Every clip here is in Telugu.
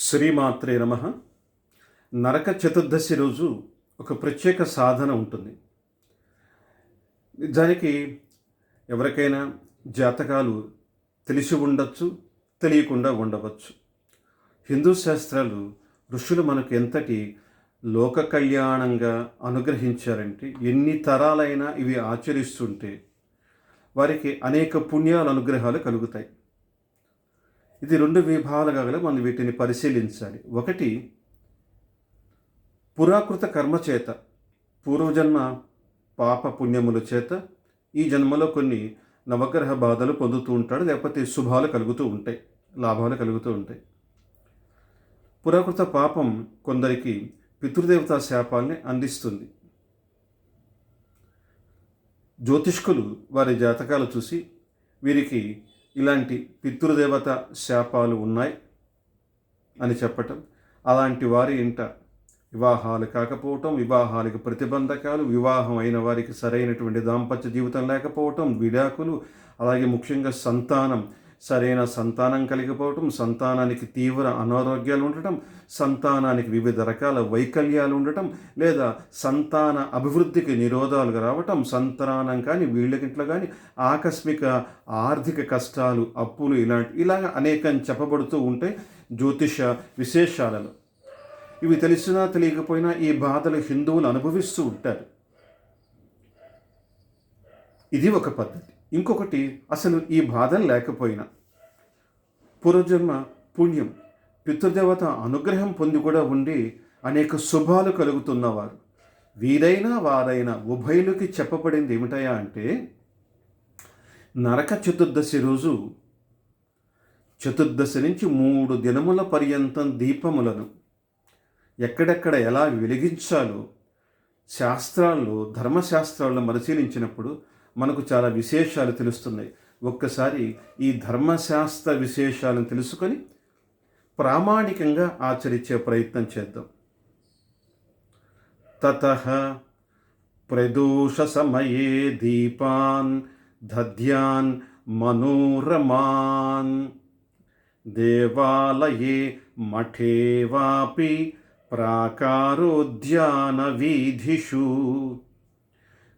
శ్రీమాత్రే నమ. నరక చతుర్దశి రోజు ఒక ప్రత్యేక సాధన ఉంటుంది. దానికి ఎవరికైనా జాతకాలు తెలిసి ఉండొచ్చు తెలియకుండా ఉండవచ్చు. హిందూ శాస్త్రాలు ఋషులు మనకు ఎంతటి లోక కళ్యాణంగా అనుగ్రహించారంటే ఎన్ని తరాలైనా ఇవి ఆచరిస్తుంటే వారికి అనేక పుణ్యాల అనుగ్రహాలు కలుగుతాయి. ఇది రెండు విభాగాలుగా గల మనం వీటిని పరిశీలించాలి. ఒకటి పురాకృత కర్మ చేత పూర్వజన్మ పాప పుణ్యముల చేత ఈ జన్మలో కొన్ని నవగ్రహ బాధలు పొందుతూ ఉంటాడు లేకపోతే శుభాలు కలుగుతూ ఉంటాయి లాభాలు కలుగుతూ ఉంటాయి. పురాకృత పాపం కొందరికి పితృదేవతా శాపాల్ని అందిస్తుంది. జ్యోతిష్కులు వారి జాతకాలు చూసి వీరికి ఇలాంటి పితృదేవత శాపాలు ఉన్నాయి అని చెప్పటం. అలాంటి వారి ఇంట వివాహాలు కాకపోవటం వివాహాలకు ప్రతిబంధకాలు వివాహం అయిన వారికి సరైనటువంటి దాంపత్య జీవితం లేకపోవటం విడాకులు అలాగే ముఖ్యంగా సంతానం సరైన సంతానం కలిగిపోవటం సంతానానికి తీవ్ర అనారోగ్యాలు ఉండటం సంతానానికి వివిధ రకాల వైకల్యాలు ఉండటం లేదా సంతాన అభివృద్ధికి నిరోధాలుగా రావటం సంతానం కానీ వీళ్ళకింట్లో కానీ ఆకస్మిక ఆర్థిక కష్టాలు అప్పులు ఇలాంటి ఇలాగ అనేకం చెప్పబడుతూ ఉంటే జ్యోతిష విశేషాలలో ఇవి తెలిసినా తెలియకపోయినా ఈ బాధలు హిందువులు అనుభవిస్తూ ఉంటారు. ఇది ఒక పద్ధతి. ఇంకొకటి అసలు ఈ బాధలు లేకపోయినా. పూర్వజన్మ పుణ్యం పితృదేవత అనుగ్రహం పొంది కూడా ఉండి అనేక శుభాలు కలుగుతున్నవారు. వీరైనా వారైనా ఉభయులకి చెప్పబడింది ఏమిటయా అంటే నరక చతుర్దశి రోజు చతుర్దశి నుంచి మూడు దినముల పర్యంతం దీపములను ఎక్కడెక్కడ ఎలా వెలిగించాలో శాస్త్రాల్లో ధర్మశాస్త్రాల్లో పరిశీలించినప్పుడు మనకు చాలా విశేషాలు తెలుస్తున్నాయి. ఒక్కసారి ఈ ధర్మశాస్త్ర విశేషాలను తెలుసుకొని ప్రామాణికంగా ఆచరించే ప్రయత్నం చేద్దాం. తత ప్రదోష సమయే దీపాన్ దధ్యాన్ మనోరమాన్ దేవాలయే మఠే వాపి ప్రాకారోద్యానవీధిషు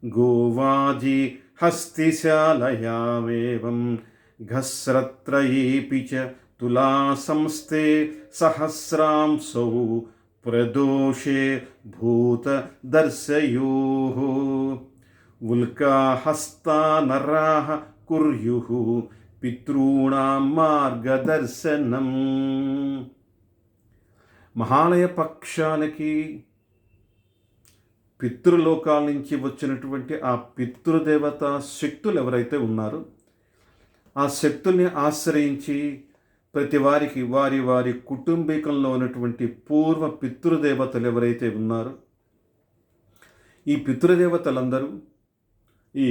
गोवाजी हस्तिशालयामेवं घस्रत्रयेऽपि च तुला संस्ते सहस्रांसौ प्रदोषे भूतदर्शयोः उल्काहस्ता नराः कुर्युः पितॄणां मार्गदर्शनम्। महालय పితృలోకాల నుంచి వచ్చినటువంటి ఆ పితృదేవత శక్తులు ఎవరైతే ఉన్నారో ఆ శక్తుల్ని ఆశ్రయించి ప్రతి వారికి వారి వారి కుటుంబీకంలో ఉన్నటువంటి పూర్వ పితృదేవతలు ఎవరైతే ఉన్నారో ఈ పితృదేవతలందరూ ఈ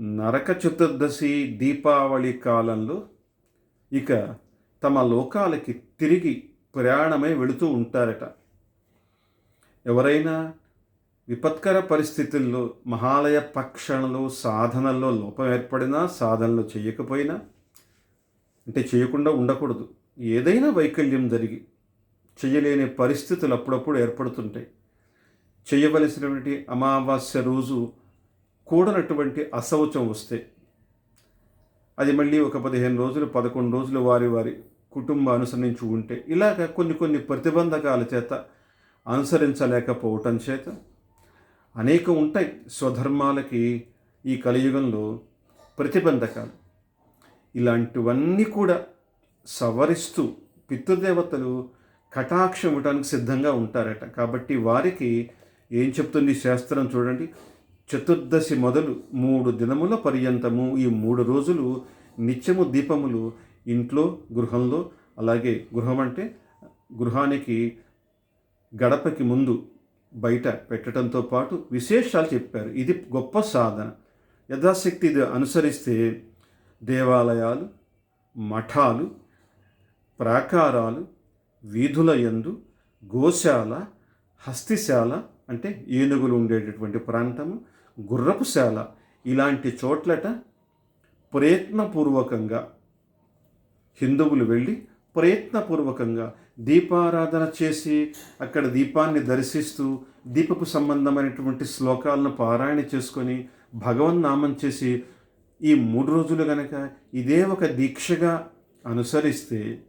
నరక చతుర్దశి దీపావళి కాలంలో ఇక తమ లోకాలకి తిరిగి ప్రయాణమై వెళుతూ ఉంటారట. ఎవరైనా విపత్కర పరిస్థితుల్లో మహాలయ పక్షణలో సాధనల్లో లోపం ఏర్పడినా సాధనలు చేయకపోయినా అంటే చేయకుండా ఉండకూడదు. ఏదైనా వైకల్యం జరిగి చేయలేని పరిస్థితులు అప్పుడప్పుడు ఏర్పడుతుంటాయి. చేయవలసినటువంటి అమావాస్య రోజు కూడనటువంటి అశౌచం వస్తే అది మళ్ళీ ఒక పదిహేను రోజులు పదకొండు రోజులు వారి వారి కుటుంబ అనుసరించి ఉంటే ఇలాగ కొన్ని కొన్ని ప్రతిబంధకాల చేత అనుసరించలేకపోవటం చేత అనేక ఉంటాయి స్వధర్మాలకి ఈ కలియుగంలో ప్రతిబంధకాలు. ఇలాంటివన్నీ కూడా సవరిస్తూ పితృదేవతలు కటాక్షం ఇవ్వడానికి సిద్ధంగా ఉంటారట. కాబట్టి వారికి ఏం చెప్తుంది శాస్త్రం చూడండి. చతుర్దశి మొదలు మూడు దినముల పర్యంతము ఈ మూడు రోజులు నిత్యము దీపములు ఇంట్లో గృహంలో అలాగే గృహం అంటే గృహానికి గడపకి ముందు బయట పెట్టడంతో పాటు విశేషాలు చెప్పారు. ఇది గొప్ప సాధన. యథాశక్తి ఇది అనుసరిస్తే దేవాలయాలు మఠాలు ప్రాకారాలు వీధుల యందు గోశాల హస్తిశాల అంటే ఏనుగులు ఉండేటటువంటి ప్రాంతము గుర్రపుశాల ఇలాంటి చోట్లట ప్రయత్నపూర్వకంగా హిందువులు వెళ్ళి ప్రయత్నపూర్వకంగా దీపారాధన చేసి అక్కడ దీపాన్ని దర్శిస్తూ దీపపు సంబంధమైనటువంటి శ్లోకాలను పారాయణ చేసుకొని భగవన్ నామం చేసి ఈ మూడు రోజులు గనక ఇదే ఒక దీక్షగా అనుసరిస్తే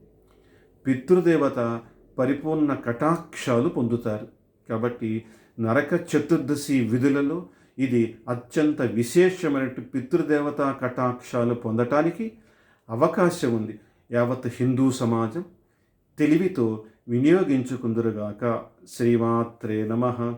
పితృదేవత పరిపూర్ణ కటాక్షాలు పొందుతారు. కాబట్టి నరక చతుర్దశి విధులలో ఇది అత్యంత విశేషమైన పితృదేవతా కటాక్షాలు పొందటానికి అవకాశం ఉంది. యావత్ హిందూ సమాజం తెలివితో వినియోగించుకుందరుగాక. శ్రీమాత్రే నమః.